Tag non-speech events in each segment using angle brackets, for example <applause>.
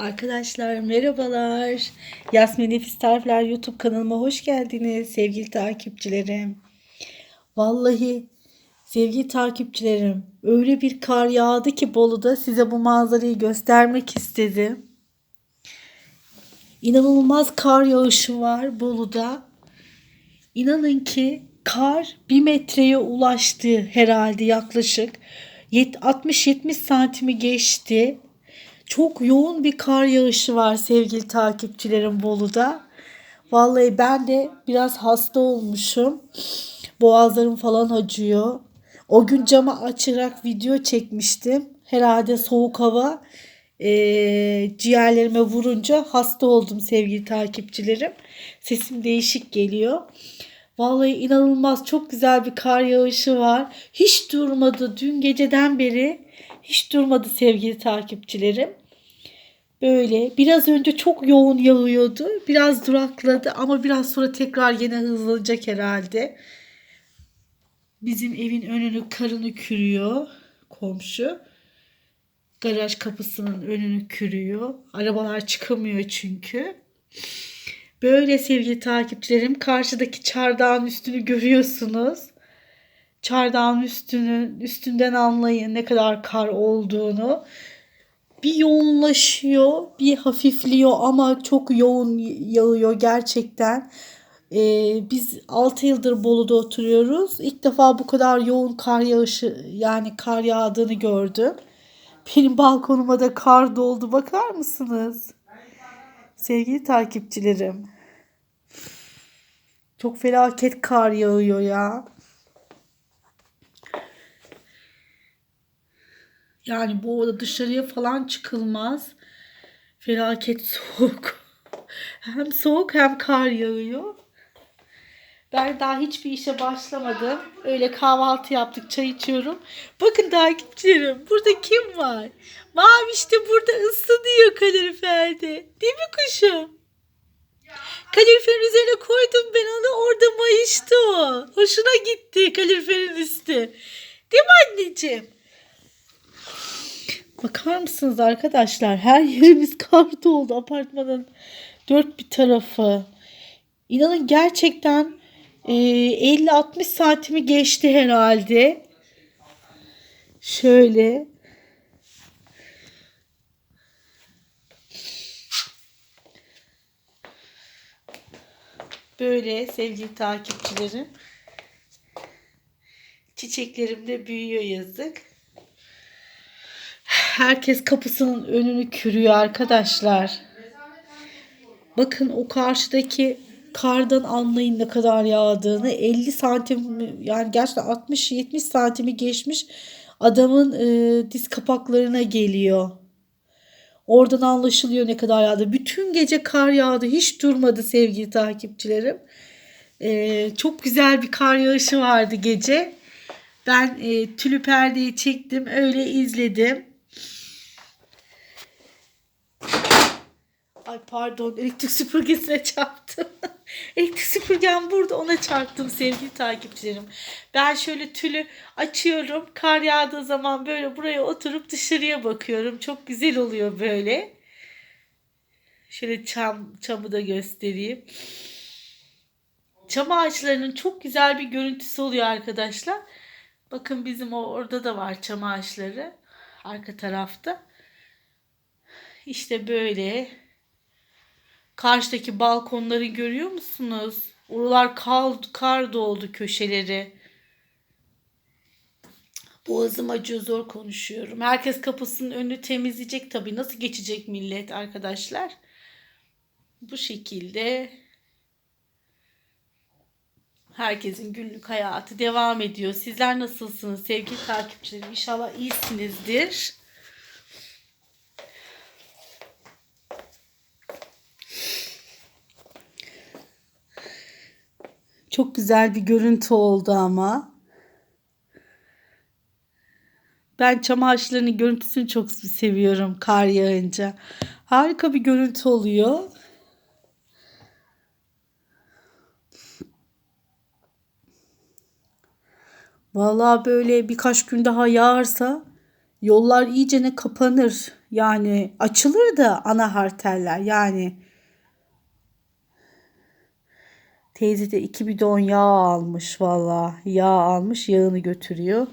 Arkadaşlar merhabalar. Yasmin Nefis Tarifler YouTube kanalıma hoş geldiniz sevgili takipçilerim. Vallahi sevgili takipçilerim öyle bir kar yağdı ki Bolu'da size bu manzarayı göstermek istedim. İnanılmaz kar yağışı var Bolu'da. İnanın ki kar bir metreye ulaştı herhalde yaklaşık. 60-70 santimi geçti. Çok yoğun bir kar yağışı var sevgili takipçilerim Bolu'da. Vallahi ben de biraz hasta olmuşum. Boğazlarım falan acıyor. O gün camı açarak video çekmiştim. Herhalde soğuk hava e, ciğerlerime vurunca hasta oldum sevgili takipçilerim. Sesim değişik geliyor. Vallahi inanılmaz çok güzel bir kar yağışı var. Hiç durmadı dün geceden beri hiç durmadı sevgili takipçilerim. Böyle biraz önce çok yoğun yağıyordu. Biraz durakladı ama biraz sonra tekrar yine hızlanacak herhalde. Bizim evin önünü karını kürüyor komşu. Garaj kapısının önünü kürüyor. Arabalar çıkamıyor çünkü. Böyle sevgili takipçilerim karşıdaki çardağın üstünü görüyorsunuz. Çardağın üstünün üstünden anlayın ne kadar kar olduğunu. Bir yoğunlaşıyor, bir hafifliyor ama çok yoğun yağıyor gerçekten. Ee, biz 6 yıldır Bolu'da oturuyoruz. İlk defa bu kadar yoğun kar yağışı yani kar yağdığını gördüm. Benim balkonuma da kar doldu. Bakar mısınız? Sevgili takipçilerim. Çok felaket kar yağıyor ya. Yani bu arada dışarıya falan çıkılmaz. Felaket soğuk. <laughs> Hem soğuk hem kar yağıyor. Ben daha hiçbir işe başlamadım. Öyle kahvaltı yaptık, çay içiyorum. Bakın takipçilerim, burada kim var? Mavi işte burada ısınıyor kaloriferde. Değil mi kuşum? Kaloriferin üzerine koydum ben onu orada mayıştı o. Hoşuna gitti kaloriferin üstü. Değil mi anneciğim? Bakar mısınız arkadaşlar? Her yerimiz <laughs> kar doldu. Apartmanın dört bir tarafı. İnanın gerçekten e, 50-60 saatimi geçti herhalde. Şöyle. Böyle sevgili takipçilerim. Çiçeklerim de büyüyor yazık. Herkes kapısının önünü kürüyor arkadaşlar. Bakın o karşıdaki kardan anlayın ne kadar yağdığını. 50 santim yani gerçekten 60-70 santimi geçmiş adamın e, diz kapaklarına geliyor. Oradan anlaşılıyor ne kadar yağdı. Bütün gece kar yağdı. Hiç durmadı sevgili takipçilerim. E, çok güzel bir kar yağışı vardı gece. Ben e, tülü perdeyi çektim. Öyle izledim. Ay pardon elektrik süpürgesine <laughs> çarptım. elektrik süpürgem burada ona çarptım sevgili takipçilerim. Ben şöyle tülü açıyorum. Kar yağdığı zaman böyle buraya oturup dışarıya bakıyorum. Çok güzel oluyor böyle. Şöyle çam, çamı da göstereyim. Çam ağaçlarının çok güzel bir görüntüsü oluyor arkadaşlar. Bakın bizim orada da var çam ağaçları. Arka tarafta. İşte böyle Karşıdaki balkonları görüyor musunuz? Oralar kar, kar doldu köşeleri. Boğazım acıyor zor konuşuyorum. Herkes kapısının önünü temizleyecek tabii. Nasıl geçecek millet arkadaşlar? Bu şekilde herkesin günlük hayatı devam ediyor. Sizler nasılsınız sevgili takipçilerim? İnşallah iyisinizdir. Çok güzel bir görüntü oldu ama. Ben çam görüntüsünü çok seviyorum kar yağınca. Harika bir görüntü oluyor. Vallahi böyle birkaç gün daha yağarsa yollar iyicene kapanır. Yani açılır da ana harteller yani. Teyze de iki bidon yağ almış valla. Yağ almış yağını götürüyor.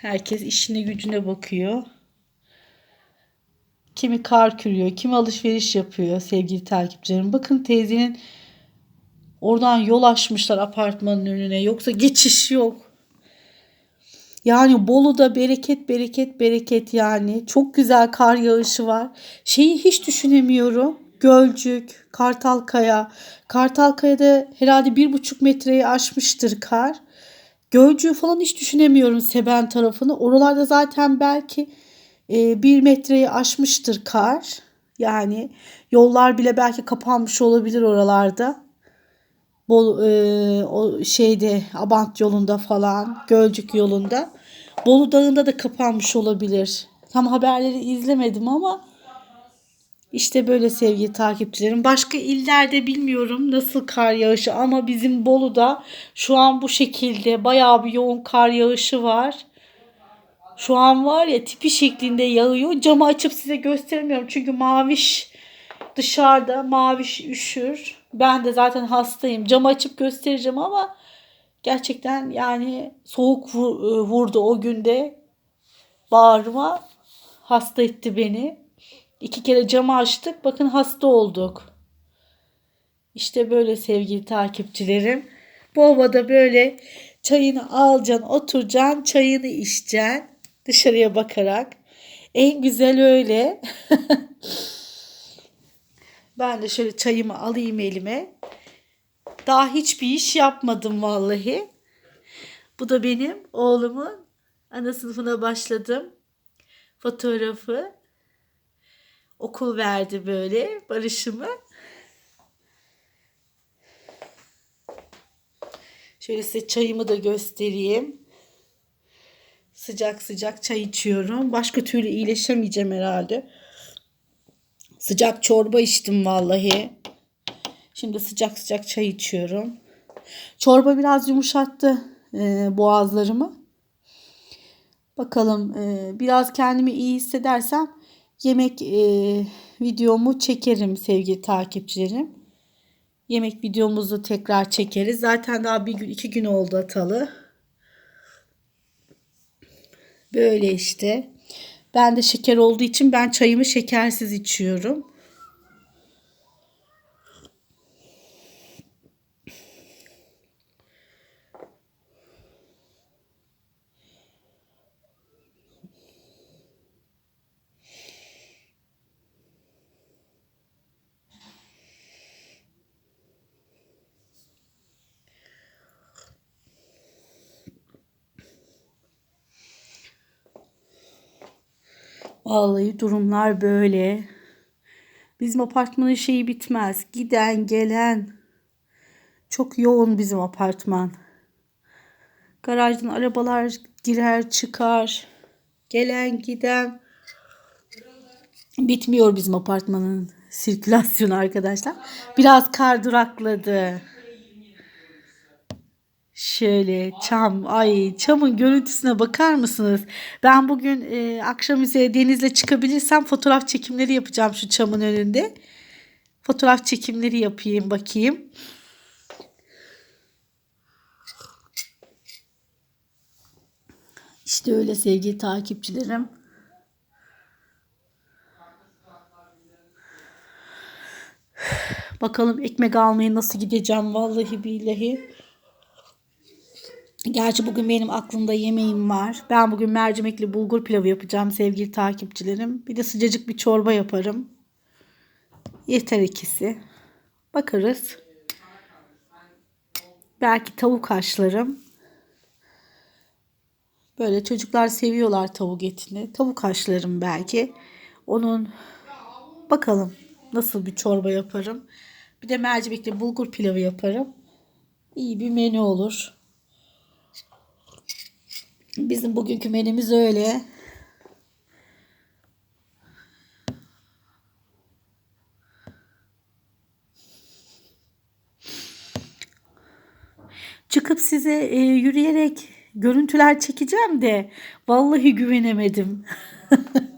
Herkes işine gücüne bakıyor. Kimi kar kürüyor, kimi alışveriş yapıyor sevgili takipçilerim. Bakın teyzenin oradan yol açmışlar apartmanın önüne. Yoksa geçiş yok. Yani Bolu'da bereket bereket bereket yani. Çok güzel kar yağışı var. Şeyi hiç düşünemiyorum. Gölcük, Kartalkaya. Kartalkaya'da herhalde bir buçuk metreyi aşmıştır kar. Gölcüğü falan hiç düşünemiyorum Seben tarafını. Oralarda zaten belki e, bir metreyi aşmıştır kar. Yani yollar bile belki kapanmış olabilir oralarda. Bol, e, o şeyde Abant yolunda falan, Gölcük yolunda. Bolu Dağı'nda da kapanmış olabilir. Tam haberleri izlemedim ama işte böyle sevgili takipçilerim. Başka illerde bilmiyorum nasıl kar yağışı ama bizim Bolu'da şu an bu şekilde bayağı bir yoğun kar yağışı var. Şu an var ya tipi şeklinde yağıyor. Camı açıp size göstermiyorum çünkü maviş dışarıda maviş üşür. Ben de zaten hastayım. Camı açıp göstereceğim ama gerçekten yani soğuk vurdu o günde. Bağrıma hasta etti beni. İki kere camı açtık. Bakın hasta olduk. İşte böyle sevgili takipçilerim. Bu havada böyle çayını alacaksın, oturacaksın, çayını içeceksin. Dışarıya bakarak. En güzel öyle. <laughs> ben de şöyle çayımı alayım elime. Daha hiçbir iş yapmadım vallahi. Bu da benim oğlumun ana sınıfına başladım. Fotoğrafı okul verdi böyle barışımı. Şöyle size çayımı da göstereyim. Sıcak sıcak çay içiyorum. Başka türlü iyileşemeyeceğim herhalde. Sıcak çorba içtim vallahi. Şimdi sıcak sıcak çay içiyorum. Çorba biraz yumuşattı e, boğazlarımı. Bakalım e, biraz kendimi iyi hissedersem yemek e, videomu çekerim sevgili takipçilerim. Yemek videomuzu tekrar çekeriz. Zaten daha bir gün iki gün oldu atalı. Böyle işte. Ben de şeker olduğu için ben çayımı şekersiz içiyorum. Vallahi durumlar böyle. Bizim apartmanın şeyi bitmez. Giden gelen. Çok yoğun bizim apartman. Garajdan arabalar girer çıkar. Gelen giden. Bitmiyor bizim apartmanın sirkülasyonu arkadaşlar. Biraz kar durakladı. Şöyle çam, ay çamın görüntüsüne bakar mısınız? Ben bugün e, akşam üzeri denizle çıkabilirsem fotoğraf çekimleri yapacağım şu çamın önünde. Fotoğraf çekimleri yapayım bakayım. İşte öyle sevgili takipçilerim. <sighs> Bakalım ekmek almaya nasıl gideceğim vallahi billahi. Gerçi bugün benim aklımda yemeğim var. Ben bugün mercimekli bulgur pilavı yapacağım sevgili takipçilerim. Bir de sıcacık bir çorba yaparım. Yeter ikisi. Bakarız. Belki tavuk haşlarım. Böyle çocuklar seviyorlar tavuk etini. Tavuk haşlarım belki. Onun bakalım nasıl bir çorba yaparım. Bir de mercimekli bulgur pilavı yaparım. İyi bir menü olur. Bizim bugünkü menümüz öyle. Çıkıp size e, yürüyerek görüntüler çekeceğim de vallahi güvenemedim. <laughs>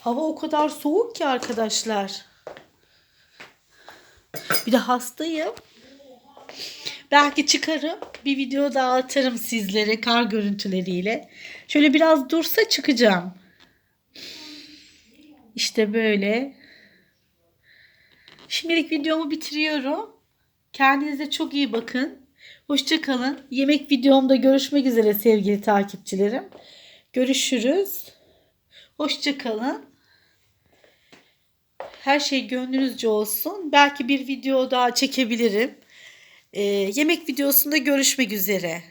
Hava o kadar soğuk ki arkadaşlar. Bir de hastayım. Belki çıkarım. Bir video daha atarım sizlere kar görüntüleriyle. Şöyle biraz dursa çıkacağım. İşte böyle. Şimdilik videomu bitiriyorum. Kendinize çok iyi bakın. Hoşçakalın. Yemek videomda görüşmek üzere sevgili takipçilerim. Görüşürüz. Hoşçakalın. Her şey gönlünüzce olsun. Belki bir video daha çekebilirim. Ee, yemek videosunda görüşmek üzere.